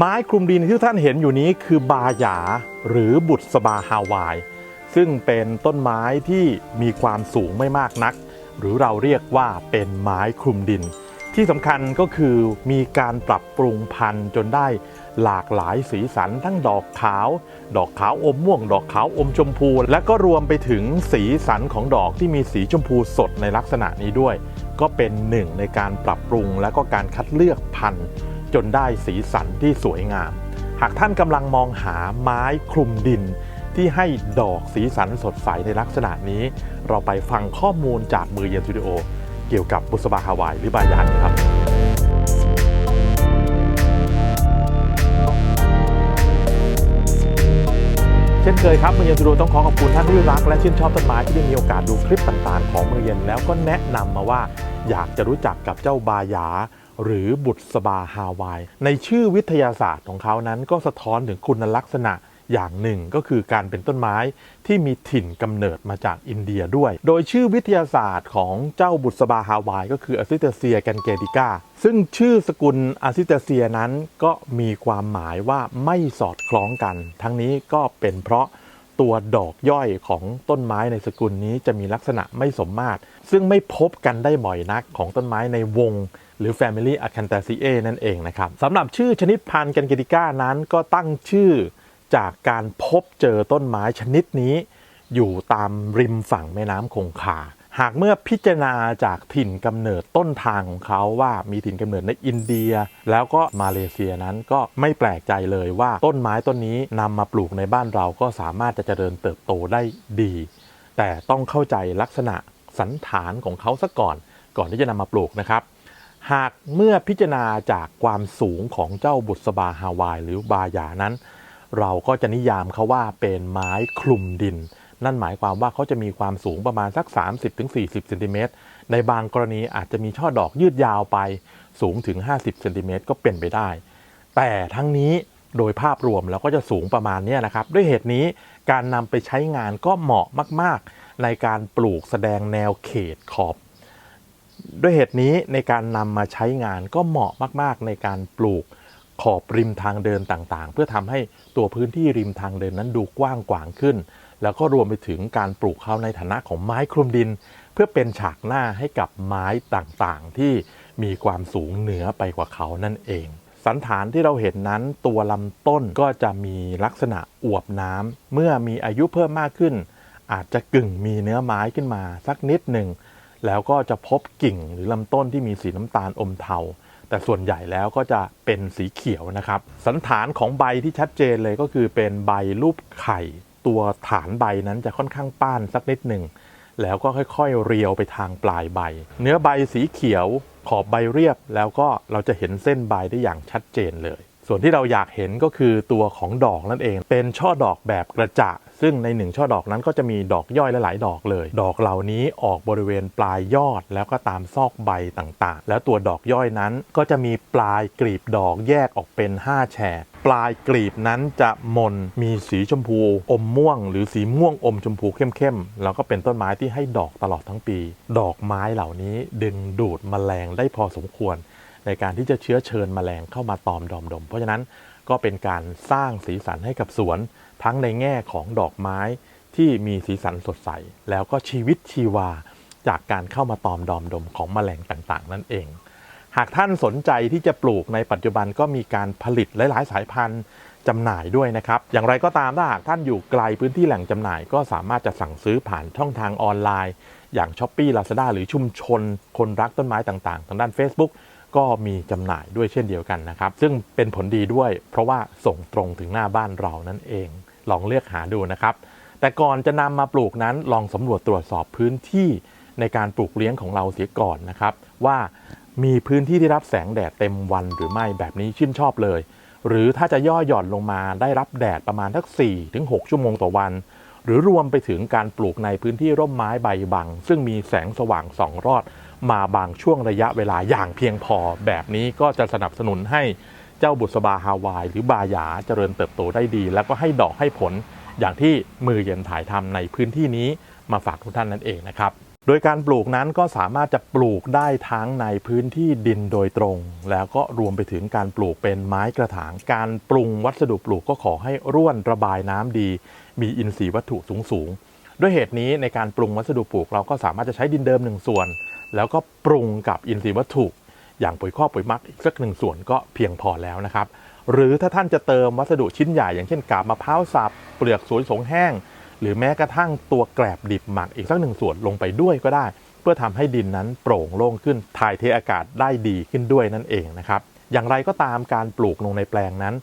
ไม้คลุมดินที่ท่านเห็นอยู่นี้คือบาหยาหรือบุษบาฮาวาย ซึ่งเป็นต้นไม้ที่มีความสูงไม่มากนัก หรือเราเรียกว่าเป็นไม้คลุมดิน ที่สำคัญก็คือมีการปรับปรุงพันธุ์จนได้หลากหลายสีสันทั้งดอกขาว ดอกขาวอมม่วง ดอกขาวอมชมพู และก็รวมไปถึงสีสันของดอกที่มีสีชมพูสดในลักษณะนี้ด้วย ก็เป็นหนึ่งในการปรับปรุงและก็การคัดเลือกพันธุ์ จนได้สีสันที่สวยงาม หากท่านกำลังมองหาไม้คลุมดิน ที่ให้ดอกสีสันสดใสในลักษณะนี้ เราไปฟังข้อมูลจากมือเย็นสตูดิโอ เกี่ยวกับบุษบาฮาวายหรือบายานครับเช่นเคยครับมือเย็นสตูดิโอต้องขอขอบคุณท่านที่รัก และชื่นชอบต้นไม้ที่ได้มีโอกาสดูคลิปต่างๆ ของมือเย็นแล้วก็แนะนำมาว่า อยากจะรู้จักกับเจ้าบายา หรือบุษบาฮาวาย ในชื่อวิทยาศาสตร์ของเขานั้นก็สะท้อนถึงคุณลักษณะอย่างหนึ่งก็คือการเป็นต้นไม้ที่มีถิ่นกำเนิดมาจากอินเดียด้วย โดยชื่อวิทยาศาสตร์ของเจ้าบุษบาฮาวาย ก็คืออ s ซิเตเซียแกนเกดิก้า ซึ่งชื่อสกุลอ s ซิเตเซียนั้นก็มีความหมายว่าไม่สอดคล้องกัน ทั้งนี้ก็เป็นเพราะตัวดอกย่อยของต้นไม้ในสกุลนี้จะมีลักษณะไม่สมมาตร ซึ่งไม่พบกันได้บ่อยนักของต้นไม้ในวง หรือ Family a c a n t h a c e a นั่นเองนะครับสำหรับชื่อชนิดพันธุ์กันเกดิก้านั้นก็ตั้งชื่อจากการพบเจอต้นไม้ชนิดนี้ อยู่ตามริมฝั่งแม่น้ำคงคา หากเมื่อพิจารณาจากถิ่นกำเนิดต้นทางของเขาว่ามีถิ่นกำเนิดในอินเดีย แล้วก็มาเลเซียนั้นก็ไม่แปลกใจเลยว่าต้นไม้ต้นนี้นำมาปลูกในบ้านเราก็สามารถจะเจริญเติบโตได้ดี แต่ต้องเข้าใจลักษณะสันฐานของเขาซะก่อน ก่อนที่จะนำมาปลูกนะครับ หากเมื่อพิจารณาจากความสูงของเจ้าบุษบาฮาวายหรือบาหยานั้น เราก็จะนิยามเขาว่าเป็นไม้คลุมดิน นั่นหมายความว่าเขาจะมีความสูงประมาณสัก 30-40เซนติเมตรในบางกรณีอาจจะมีช่อดอกยืดยาวไปสูงถึง 50เซนติเมตรก็เป็นไปได้ แต่ทั้งนี้โดยภาพรวมเราก็จะสูงประมาณนี้นะครับ ด้วยเหตุนี้การนำไปใช้งานก็เหมาะมาก ๆ ในการปลูกแสดงแนวเขตขอบ ด้วยเหตุนี้ในการนำมาใช้งานก็เหมาะมาก ๆ ในการปลูกขอบริมทางเดินต่างๆ เพื่อทำให้ตัวพื้นที่ริมทางเดินนั้นดูกว้างกวางขึ้น แล้วก็รวมไปถึงการปลูกเขาในฐานะของไม้คลุมดิน เพื่อเป็นฉากหน้าให้กับไม้ต่างๆ ที่มีความสูงเหนือไปกว่าเขานั่นเอง สันฐานที่เราเห็นนั้นตัวลำต้นก็จะมีลักษณะอวบน้ำเมื่อมีอายุเพิ่มมากขึ้น อาจจะกึ่งมีเนื้อไม้ขึ้นมาสักนิดหนึ่ง แล้วก็จะพบกิ่งหรือลำต้นที่มีสีน้ำตาลอมเทา แต่ส่วนใหญ่แล้วก็จะเป็นสีเขียวนะครับ สันฐานของใบที่ชัดเจนเลยก็คือเป็นใบรูปไข่ ตัวฐานใบนั้นจะค่อนข้างป้านสักนิดหนึ่งแล้วก็ค่อยๆ เรียวไปทางปลายใบ เนื้อใบสีเขียวขอบใบเรียบ แล้วก็เราจะเห็นเส้นใบได้อย่างชัดเจนเลย ส่วนที่เราอยากเห็นก็คือตัวของดอกนั่นเอง เป็นช่อดอกแบบกระจะ ซึ่งในหนึ่งช่อดอกนั้นก็จะมีดอกย่อยหลายๆ ดอกเลย ดอกเหล่านี้ออกบริเวณปลายยอดแล้วก็ตามซอกใบต่างๆ แล้วตัวดอกย่อยนั้นก็จะมีปลายกลีบดอกแยกออกเป็น 5 แฉกปลายกลีบนั้นจะมนมีสีชมพู อมม่วง หรือสีม่วงอมชมพูเข้มๆแล้วก็เป็นต้นไม้ที่ให้ดอกตลอดทั้งปี ดอกไม้เหล่านี้ดึงดูดแมลงได้พอสมควร ในการที่จะเชื้อเชิญแมลงเข้ามาตอมดอมดม เพราะฉะนั้นก็เป็นการสร้างสีสันให้กับสวน ทั้งในแง่ของดอกไม้ที่มีสีสันสดใส แล้วก็ชีวิตชีวาจากการเข้ามาตอมดอมดมของแมลงต่างๆ นั่นเอง หากท่านสนใจที่จะปลูกในปัจจุบันก็มีการผลิตหลาย ๆ สายพันธุ์จำหน่ายด้วยนะครับ อย่างไรก็ตามถ้าหากท่านอยู่ไกลพื้นที่แหล่งจำหน่าย ก็สามารถจะสั่งซื้อผ่านช่องทางออนไลน์ อย่าง s h อ p e e Lazada หรือชุมชน คนรักต้นไม้ต่างๆ ทางด้าน Facebook ก็มีจำหน่ายด้วยเช่นเดียวกันนะครับ ซึ่งเป็นผลดีด้วย เพราะว่าส่งตรงถึงหน้าบ้านเรานั่นเอง ลองเลือกหาดูนะครับ แต่ก่อนจะนำมาปลูกนั้นลองสำรวจตรวจสอบพื้นที่ในการปลูกเลี้ยงของเราเสียก่อนนะครับ ว่ามีพื้นที่ที่รับแสงแดดเต็มวันหรือไม่แบบนี้ชื่นชอบเลย หรือถ้าจะย่อหย่อนลงมาได้รับแดดประมาณทัก4ถึง6ชั่วโมงต่อวัน หรือรวมไปถึงการปลูกในพื้นที่ร่มไม้ใบบัง ซึ่งมีแสงสว่างสองรอด มาบางช่วงระยะเวลาอย่างเพียงพอแบบนี้ก็จะสนับสนุนให้ เจ้าบุษบาฮาวาย หรือบาหยาเจริญเติบโตได้ดี แล้วก็ให้ดอกให้ผลอย่างที่มือเย็นถ่ายทำในพื้นที่นี้มาฝากทุกท่านนั่นเองนะครับ โดยการปลูกนั้นก็สามารถจะปลูกได้ทั้งในพื้นที่ดินโดยตรง แล้วก็รวมไปถึงการปลูกเป็นไม้กระถาง การปรุงวัสดุปลูกก็ขอให้ร่วนระบายน้ำดี มีอินทรีย์วัตถุสูงสูงด้วยเหตุนี้ในการปรุงวัสดุปลูกเราก็สามารถจะใช้ดินเดิมหนึ่งส่วน แล้วก็ปรุงกับอินทรีย์วัตถุ อย่างปุ๋ยคอกปุ๋ยมักอีกสักหนึ่งส่วนก็เพียงพอแล้วนะครับ หรือถ้าท่านจะเติมวัสดุชิ้นใหญ่อย่างเช่นกาบมะพร้าวสับเปลือกสวยสงแห้ง หรือแม้กระทั่งตัวแกลบดิบหมักอีกสักหนึ่งส่วนลงไปด้วยก็ได้ เพื่อทำให้ดินนั้นโปร่งโล่งขึ้นถ่ายเทอากาศได้ดีขึ้นด้วยนั่นเองนะครับอย่างไรก็ตามการปลูกลงในแปลงนั้น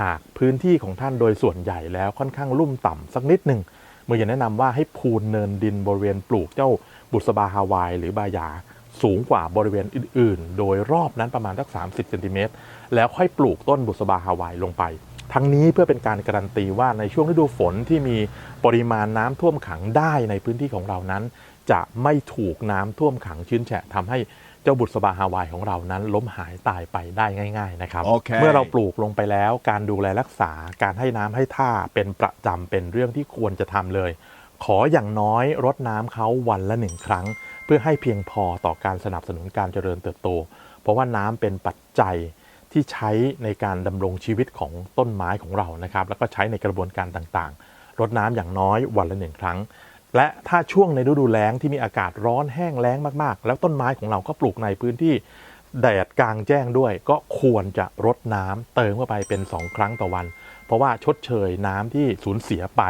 หากพื้นที่ของท่านโดยส่วนใหญ่แล้วค่อนข้างลุ่มต่ำสักนิดหนึ่งเมื่อจะแนะนำว่าให้พูนเนินดินบริเวณปลูกเจ้าบุษบาฮาวายหรือบายา สูงกว่าบริเวณอื่นๆ โดยรอบนั้นประมาณสัก 30เซนติเมตรแล้วค่อยปลูกต้นบุษบาฮาวายลงไป ทั้งนี้เพื่อเป็นการการันตีว่าในช่วงฤดูฝนที่มีปริมาณน้ำท่วมขังได้ในพื้นที่ของเรานั้น จะไม่ถูกน้ำท่วมขังชื้นแฉะทำให้เจ้าบุษบาฮาวายของเรานั้นล้มหายตายไปได้ง่าย ๆนะครับโอเคเมื่อเราปลูกลงไปแล้ว การดูแลรักษาการให้น้ำให้ท่าเป็นประจำเป็นเรื่องที่ควรจะทำเลย ขออย่างน้อยรดน้ำเขาวันละหนึ่งครั้ง เพื่อให้เพียงพอต่อการสนับสนุนการเจริญเติบโต เพราะว่าน้ำเป็นปัจจัยที่ใช้ในการดำรงชีวิตของต้นไม้ของเรานะครับ แล้วก็ใช้ในกระบวนการต่างๆรดน้ำอย่างน้อยวันละหนึ่งครั้ง และถ้าช่วงในฤดูแล้งที่มีอากาศร้อนแห้งแล้งมากๆ แล้วต้นไม้ของเราก็ปลูกในพื้นที่แดดกลางแจ้งด้วย ก็ควรจะรดน้ำเติมเข้าไปเป็น 2 ครั้งต่อวัน เพราะว่าชดเชยน้ำที่สูญเสียไป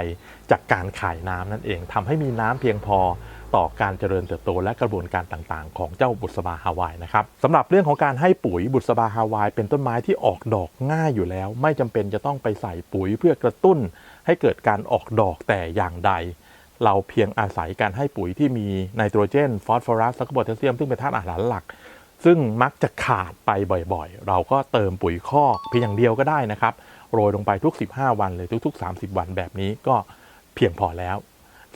จากการขายน้ำนั่นเองทำให้มีน้ำเพียงพอ ต่อการเจริญเติบโตและกระบวนการต่างๆ ของเจ้าบุษบาฮาวายนะครับสำหรับเรื่องของการให้ปุ๋ยบุษบาฮาวายเป็นต้นไม้ที่ออกดอกง่ายอยู่แล้ว ไม่จำเป็นจะต้องไปใส่ปุ๋ยเพื่อกระตุ้น ให้เกิดการออกดอกแต่อย่างใด เราเพียงอาศัยการให้ปุ๋ยที่มีไนโตรเจน ฟอสฟอรัสและก็โพแทสเซียมซึ่งเป็นธาตุอาหารหลัก ซึ่งมักจะขาดไปบ่อยๆ เราก็เติมปุ๋ยคอกเพียงอย่างเดียวก็ได้นะครับโรยลงไปทุก 15 วันเลยทุก ๆ 30 วันแบบนี้ก็เพียงพอแล้ว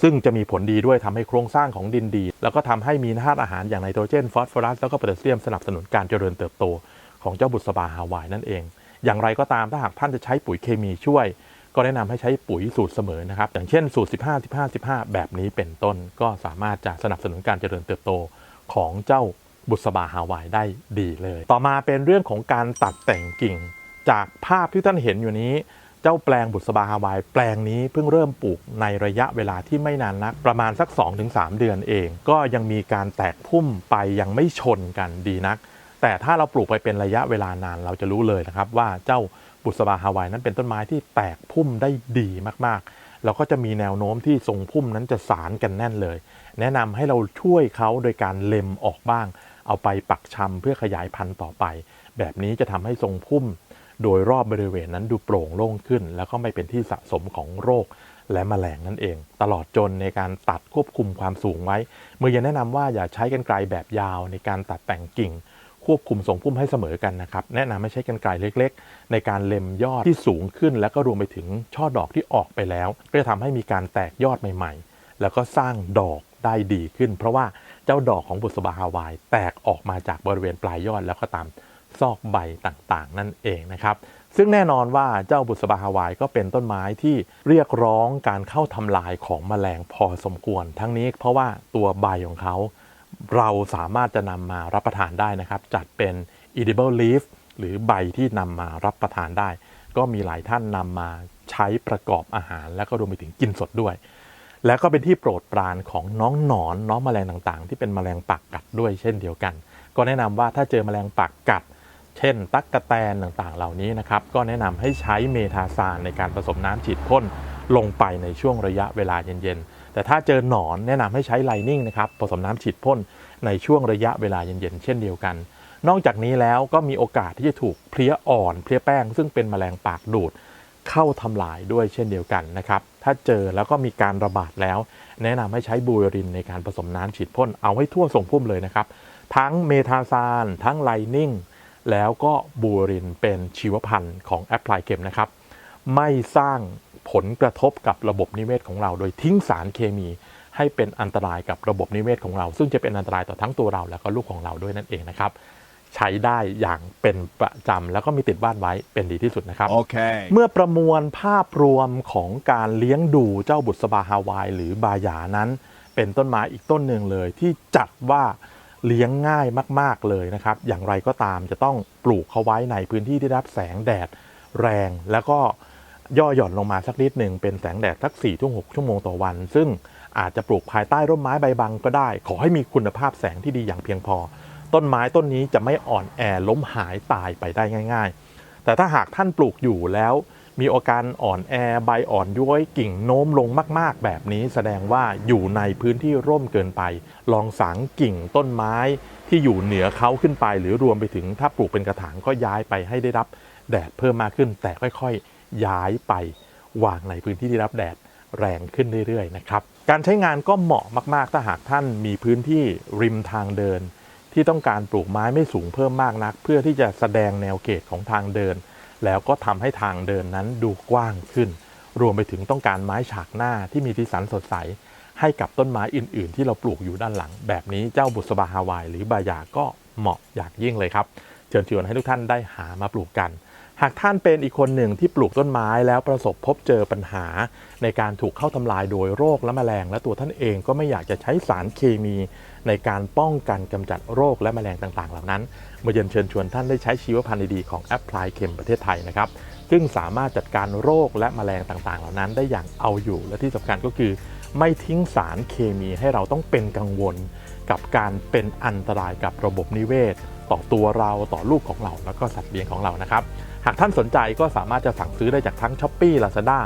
ซึ่งจะมีผลดีด้วยทำให้โครงสร้างของดินดี แล้วก็ทำให้มีธาตุอาหารอย่างไนโตรเจนฟอสฟอรัสแล้วก็โพแทสเซียมสนับสนุนการเจริญเติบโตของเจ้าบุษบาฮาวายนั่นเอง อย่างไรก็ตามถ้าหากท่านจะใช้ปุ๋ยเคมีช่วย ก็แนะนำให้ใช้ปุ๋ยสูตรเสมอนะครับ อย่างเช่นสูตร 15 15 15 แบบนี้เป็นต้น ก็สามารถจะสนับสนุนการเจริญเติบโตของเจ้าบุษบาฮาวายได้ดีเลย ต่อมาเป็นเรื่องของการตัดแต่งกิ่ง จากภาพที่ท่านเห็นอยู่นี้ เจ้าแปลงบุษบาฮาวาย แปลงนี้เพิ่งเริ่มปลูกในระยะเวลาที่ไม่นานนัก ประมาณสัก 2-3 เดือนเอง ก็ยังมีการแตกพุ่มไปยังไม่ชนกันดีนัก แต่ถ้าเราปลูกไปเป็นระยะเวลานานเราจะรู้เลยนะครับ ว่าเจ้าบุษบาฮาวายนั้นเป็นต้นไม้ที่แตกพุ่มได้ดีมากๆ แล้วก็จะมีแนวโน้มที่ทรงพุ่มนั้นจะสารกันแน่นเลย แนะนำให้เราช่วยเขาโดยการเล็มออกบ้าง เอาไปปักชำเพื่อขยายพันธุ์ต่อไป แบบนี้จะทำให้ทรงพุ่ม โดยรอบบริเวณนั้นดูโปร่งโล่งขึ้น แล้วก็ไม่เป็นที่สะสมของโรคและแมลงนั่นเอง ตลอดจนในการตัดควบคุมความสูงไว้เมื่อยังแนะนำว่าอย่าใช้กันไกลแบบยาวในการตัดแต่งกิ่ง ควบคุมทรงพุ่มให้เสมอกันนะครับ แนะนำให้ใช้กันไกลเล็ก ๆ ในการเล็มยอดที่สูงขึ้น แล้วก็รวมไปถึงช่อดอกที่ออกไปแล้วก็จะทำให้มีการแตกยอดใหม่ ๆ แล้วก็สร้างดอกได้ดีขึ้น เพราะว่าเจ้าดอกของบุษบาฮาวายแตกออกมาจากบริเวณปลายยอดแล้วก็ตาม ซอกใบต่างๆ นั่นเองนะครับ ซึ่งแน่นอนว่าเจ้าบุษบาฮาวายก็เป็นต้นไม้ที่เรียกร้องการเข้าทำลายของแมลงพอสมควร ทั้งนี้เพราะว่าตัวใบของเขา เราสามารถจะนำมารับประทานได้นะครับ จัดเป็น edible leaf หรือใบที่นำมารับประทานได้ ก็มีหลายท่านนำมาใช้ประกอบอาหาร แล้วก็รวมไปถึงกินสดด้วย แล้วก็เป็นที่โปรดปรานของน้องหนอนน้องแมลงต่างๆ ที่เป็นแมลงปักกัดด้วยเช่นเดียวกัน ก็แนะนำว่าถ้าเจอแมลงปักกัด เช่น ตั๊กกะแตนต่างๆ เหล่านี้นะครับก็แนะนำให้ใช้เมทาซานในการผสมน้ำฉีดพ่นลงไปในช่วงระยะเวลาเย็นๆ แต่ถ้าเจอหนอนแนะนำให้ใช้ไลนิ่งนะครับผสมน้ำฉีดพ่นในช่วงระยะเวลาเย็นๆ เช่นเดียวกัน นอกจากนี้แล้วก็มีโอกาสที่จะถูกเพลี้ยอ่อนเพลี้ยแป้ง ซึ่งเป็นแมลงปากดูดเข้าทำลายด้วยเช่นเดียวกันนะครับ ถ้าเจอแล้วก็มีการระบาดแล้ว แนะนำให้ใช้บูรินในการผสมน้ำฉีดพ่นเอาให้ทั่วทรงพุ่มเลยนะครับ ทั้งเมทาซาน ทั้งไลนิ่ง แล้วก็บูเอรินเป็นชีวพันธุ์ของแอปพลายเกมนะครับ ไม่สร้างผลกระทบกับระบบนิเวศของเรา โดยทิ้งสารเคมีให้เป็นอันตรายกับระบบนิเวศของเรา ซึ่งจะเป็นอันตรายต่อทั้งตัวเราแล้วก็ลูกของเราด้วยนั่นเองนะครับ ใช้ได้อย่างเป็นประจำแล้วก็มีติดบ้านไว้เป็นดีที่สุดนะครับ Okay. เมื่อประมวลภาพรวมของการเลี้ยงดูเจ้าบุษบาฮาวาย หรือบาหยานั้น เป็นต้นไม้อีกต้นหนึ่งเลยที่จัดว่า เลี้ยงง่ายมาก ๆเลยนะครับ อย่างไรก็ตามจะต้องปลูกเขาไว้ในพื้นที่ที่รับแสงแดดแรง แล้วก็ย่อหย่อนลงมาสักนิดหนึ่งเป็นแสงแดดสัก4ี่ชั่วโมงชั่วโมงต่อวัน ซึ่งอาจจะปลูกภายใต้ร่มไม้ใบบังก็ได้ ขอให้มีคุณภาพแสงที่ดีอย่างเพียงพอ ต้นไม้ต้นนี้จะไม่อ่อนแอล้มหายตายไปได้ง่าย ๆ แต่ถ้าหากท่านปลูกอยู่แล้ว มีอาการอ่อนแอใบอ่อนย้วยกิ่งโน้มลงมาก ๆ แบบนี้ แสดงว่าอยู่ในพื้นที่ร่มเกินไป ลองสางกิ่งต้นไม้ที่อยู่เหนือเขาขึ้นไป หรือรวมไปถึงถ้าปลูกเป็นกระถางก็ย้ายไปให้ได้รับแดดเพิ่มมากขึ้น แต่ค่อยๆ ย้ายไปวางในพื้นที่ที่รับแดดแรงขึ้นเรื่อยๆนะครับการใช้งานก็เหมาะมาก ๆ ถ้าหากท่านมีพื้นที่ริมทางเดิน ที่ต้องการปลูกไม้ไม่สูงเพิ่มมากนัก เพื่อที่จะแสดงแนวเขตของทางเดิน แล้วก็ทำให้ทางเดินนั้นดูกว้างขึ้น รวมไปถึงต้องการไม้ฉากหน้าที่มีสีสันสดใส ให้กับต้นไม้อื่น ๆ ที่เราปลูกอยู่ด้านหลัง แบบนี้เจ้าบุษบาฮาวายหรือบายาก็เหมาะอย่างยิ่งเลยครับ เชิญชวนให้ทุกท่านได้หามาปลูกกัน หากท่านเป็นอีกคนหนึ่งที่ปลูกต้นไม้แล้วประสบพบเจอปัญหา ในการถูกเข้าทำลายโดยโรคและแมลง และตัวท่านเองก็ไม่อยากจะใช้สารเคมี ในการป้องกันกำจัดโรคและแมลงต่างๆ เหล่านั้นมาเยินเชิญชวนท่านได้ใช้ชีวพันธุ์ดีๆของแอปพลายเข็มประเทศไทยนะครับซึ่งสามารถจัดการโรคและแมลงต่างๆ เหล่านั้นได้อย่างเอาอยู่และที่สำคัญก็คือ ไม่ทิ้งสารเคมีให้เราต้องเป็นกังวล กับการเป็นอันตรายกับระบบนิเวศ ต่อตัวเราต่อลูกของเราแล้วก็สัตว์เลี้ยงของเรานะครับ หากท่านสนใจก็สามารถจะสั่งซื้อได้จากทั้ง s h อ p e e Lazada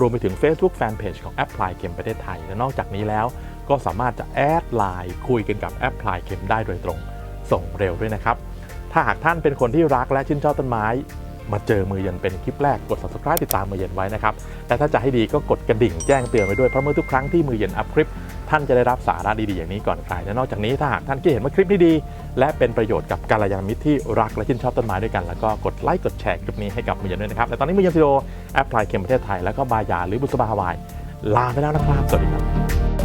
รวมไปถึง Facebook Fanpage ของแอปพลายเข็มประเทศไทย และนอกจากนี้แล้ว ก็สามารถจะแอดไลน์คุยกันกับแอปพลายเข็มได้โดยตรงส่งเร็วด้วยนะครับ ถ้าหากท่านเป็นคนที่รักและชื่นชอบต้นไม้ มาเจอมือเย็นเป็นคลิปแรกกด subscribe ติดตามมือเย็นไว้นะครับแต่ถ้าจะให้ดีก็กดกระดิ่งแจ้งเตือนไว้ด้วยเพราะเมื่อทุกครั้งที่มือเย็นอัพคลิป ท่านจะได้รับสาระดีๆอย่างนี้ก่อนใครและนอกจากนี้ถ้าหากท่านคิดเห็นว่าคลิปนี้ดี และเป็นประโยชน์กับกาลยานมิตรที่รักและชื่นชอบต้นไม้ด้วยกัน แล้วก็กดไลค์กดแชร์คลิปนี้ให้กับมือเย็นด้วยนะครับและตอนนี้มือเย็นซีโอแอปพลายเคมประเทศไทยแล้วก็บายาหรือบุษบาฮาวายลาไปแล้วนะครับสวัสดีครับ